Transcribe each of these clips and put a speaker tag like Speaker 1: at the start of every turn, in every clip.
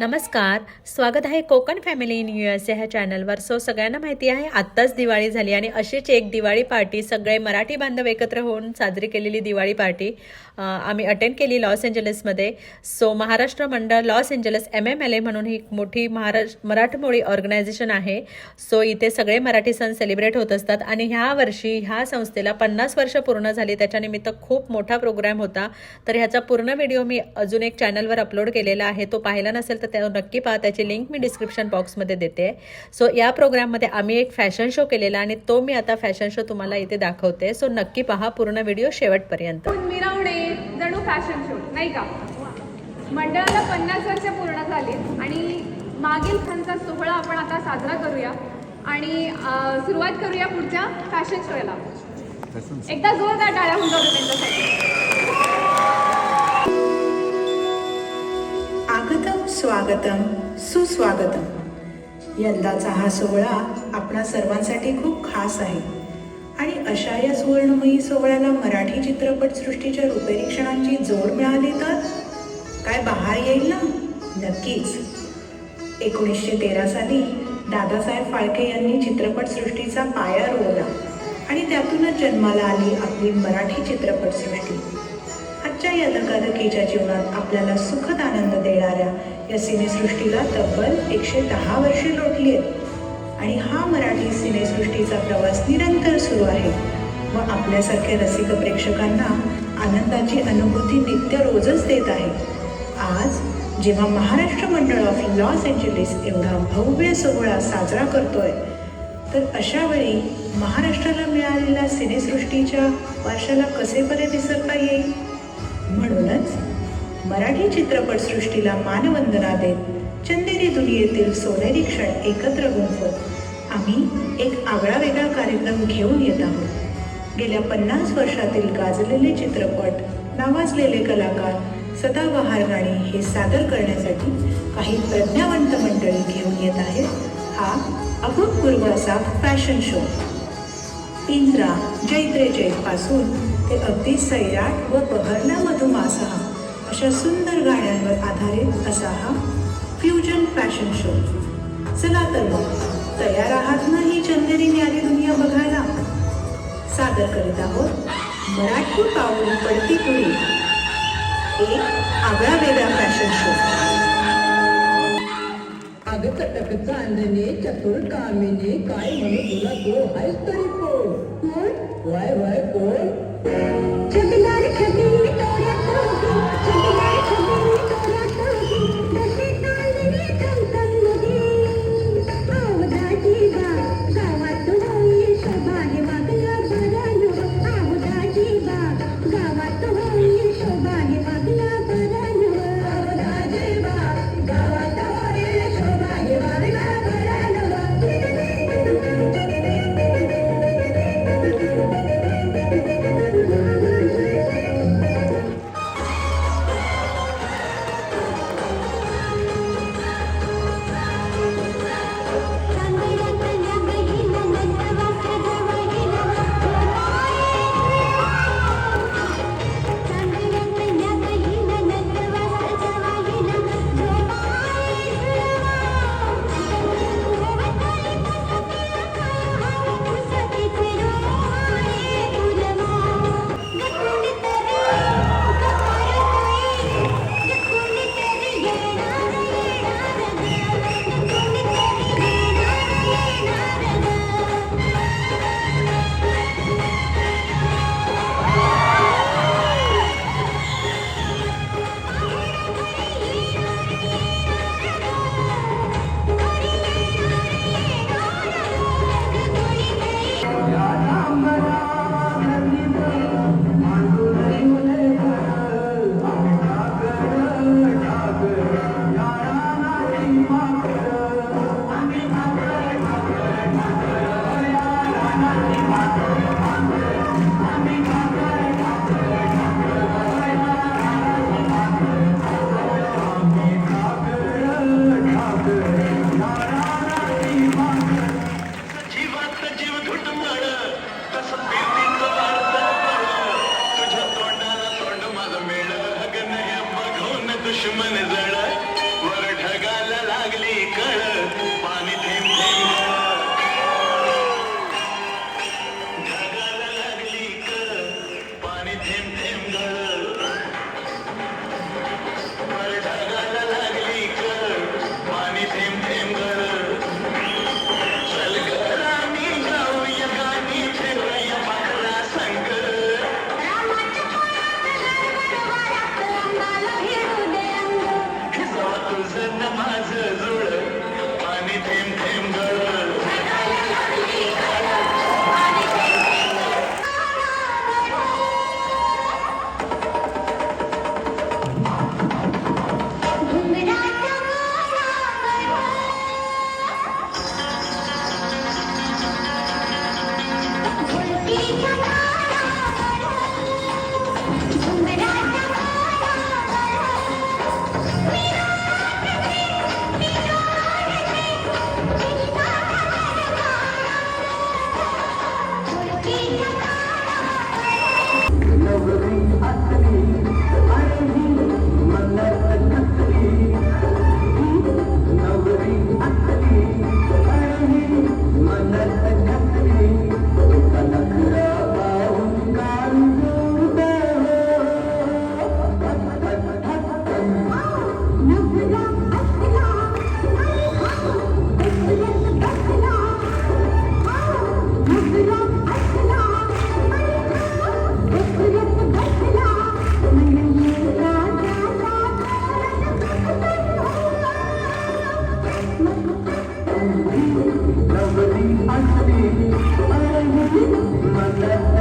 Speaker 1: नमस्कार स्वागत आहे Konkan family in U S A ह्या चॅनलवर. सो सगळ्यांना माहिती आहे आत्ताच दिवाळी झाली आणि अशीच एक दिवाळी पार्टी सगळे मराठी बांधव एकत्र होऊन साजरी केलेली दिवाळी पार्टी आम्ही अटेंड केली Los एंजलिसमध्ये. So Maharashtra Mandal Los Angeles M M L A म्हणून ही एक मोठी महाराष्ट्र मराठमोळी ऑर्गनायझेशन आहे. सो इथे सगळे मराठी सण सेलिब्रेट होत असतात आणि ह्या वर्षी ह्या संस्थेला पन्नास वर्ष पूर्ण झाली. त्याच्यानिमित्त खूप मोठा प्रोग्राम होता. तर ह्याचा पूर्ण व्हिडिओ मी अजून एक चॅनलवर अपलोड केलेला आहे. तो पाहिला नसेल तर त्या नक्की पहा. त्याची लिंक मी डिस्क्रिप्शन बॉक्समध्ये देते. सो या प्रोग्राममध्ये आम्ही एक फॅशन शो केलेला आणि तो मी आता फॅशन शो तुम्हाला इथे दाखवते. सो नक्की पहा पूर्ण व्हिडिओ शेवटपर्यंत.
Speaker 2: जणू फॅशन शो नाही का? मंडळाला पन्नास वर्ष पूर्ण झाली आणि मागील खानचा सोहळा आपण आता साजरा करूया आणि सुरुवात करूया पुढच्या फॅशन शोला एकदा जोरदार टाळ्या होऊन जाऊ त्यांच्यासाठी.
Speaker 3: आगतम स्वागतम सुस्वागतम. यंदाचा हा सोहळा आपणा सर्वांसाठी खूप खास आहे. आणि अशा या सुवर्णमयी सोहळ्याला मराठी चित्रपटसृष्टीच्या रुपेरी जोड मिळाली तर काय बहार येईल ना? नक्कीच. एकोणीसशे तेरा साली दादासाहेब फाळके यांनी चित्रपटसृष्टीचा पाया रोवला आणि त्यातूनच जन्माला आली आपली मराठी चित्रपटसृष्टी. आजच्या या धकाधकीच्या जीवनात आपल्याला सुखद आनंद देणाऱ्या या सिनेसृष्टीला तब्बल एकशे दहा वर्षे लोटली आहेत. आणि हा मराठी सिनेसृष्टीचा प्रवास निरंतर सुरू आहे. व आपल्यासारख्या रसिक प्रेक्षकांना आनंदाची अनुभूती नित्य रोजच देत आहे. आज जेव्हा महाराष्ट्र मंडळ ऑफ लॉस एंजलिस एवढा भव्य सोहळा साजरा करतोय तर अशा वेळी महाराष्ट्राला मिळालेल्या सिनेसृष्टीच्या वारशाला कसे बरे विसरता येईल? म्हणूनच मराठी चित्रपटसृष्टीला मानवंदना देत चंदेरी दुनियेतील सोनेरी क्षण एकत्र गुंफत आम्ही एक आगळा वेगळा कार्यक्रम घेऊन येत आहोत. गेल्या पन्नास वर्षातील गाजलेले चित्रपट नावाजलेले कलाकार सदाबहार गाणी हे सादर करण्यासाठी काही प्रज्ञावंत मंडळी घेऊन येत आहेत हा अभूतपूर्व असा फॅशन शो पिंजरा जैत्रे जैतपासून ते अगदी सैराट व बहरला मधुमासा अशा सुंदर गाण्यांवर आधारित असा हा फ्युजन फॅशन शो. चला तर मग तयार आहात ना ही चंदेरी न्यारी दुनिया बघायला? सादर करीत आहोत मराठी पाऊल पडती पुढे एक आगळा वेगळा फॅशन शो.
Speaker 4: अग चांदणे चतुर कामिने काय म्हणू तुला तो? हायस तरी कोण? कोण? वाय वाय कोण? नवरी असली आणि ही मनात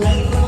Speaker 5: 来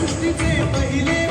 Speaker 5: सृष्टीचे पहिले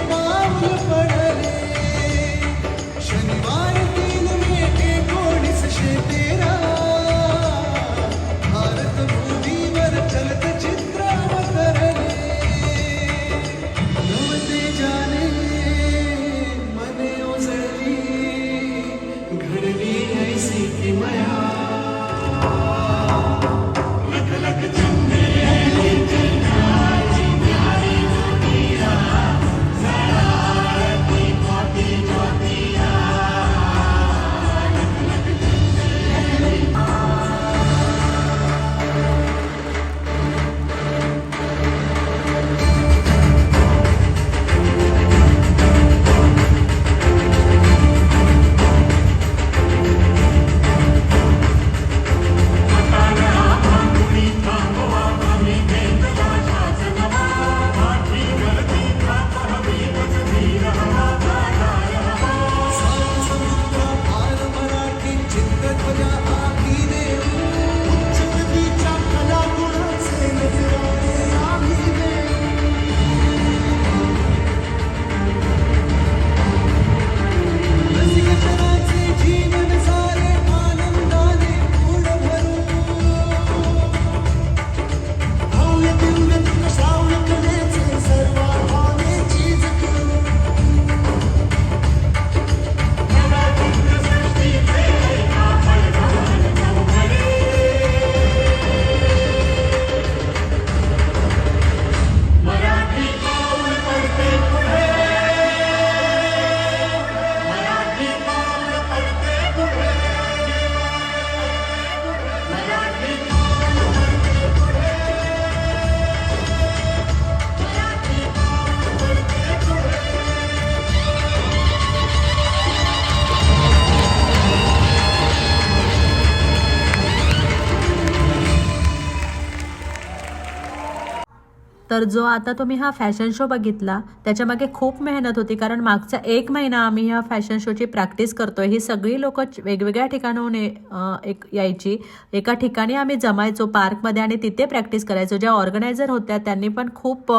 Speaker 5: तर
Speaker 1: जो आता तुम्ही हा फॅशन शो बघितला त्याच्यामागे खूप मेहनत होती कारण मागचा एक महिना आम्ही ह्या फॅशन शोची प्रॅक्टिस करतोय. ही सगळी लोक वेगवेगळ्या ठिकाणाहून ये- एक यायची. एका ठिकाणी आम्ही जमायचो पार्कमध्ये आणि तिथे प्रॅक्टिस करायचो. ज्या ऑर्गनायझर होत्या त्यांनी पण खूप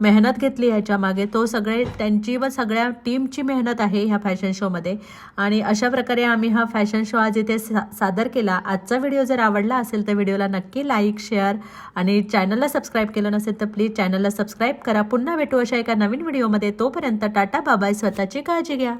Speaker 1: मेहनत घेतली ह्याच्यामागे तो सगळे त्यांची व सगळ्या टीमची मेहनत आहे ह्या फॅशन शोमध्ये आणि अशा प्रकारे आम्ही हा फॅशन शो आज इथे सा सादर केला. आजचा व्हिडिओ जर आवडला असेल तर व्हिडिओला नक्की लाईक शेअर आणि चॅनलला सबस्क्राईब केलं नसेल तर प्लीज चॅनलला सबस्क्राईब करा. पुन्हा भेटू अशा एका नवीन व्हिडिओमध्ये तोपर्यंत टाटा बाबाय स्वतःची काळजी घ्या.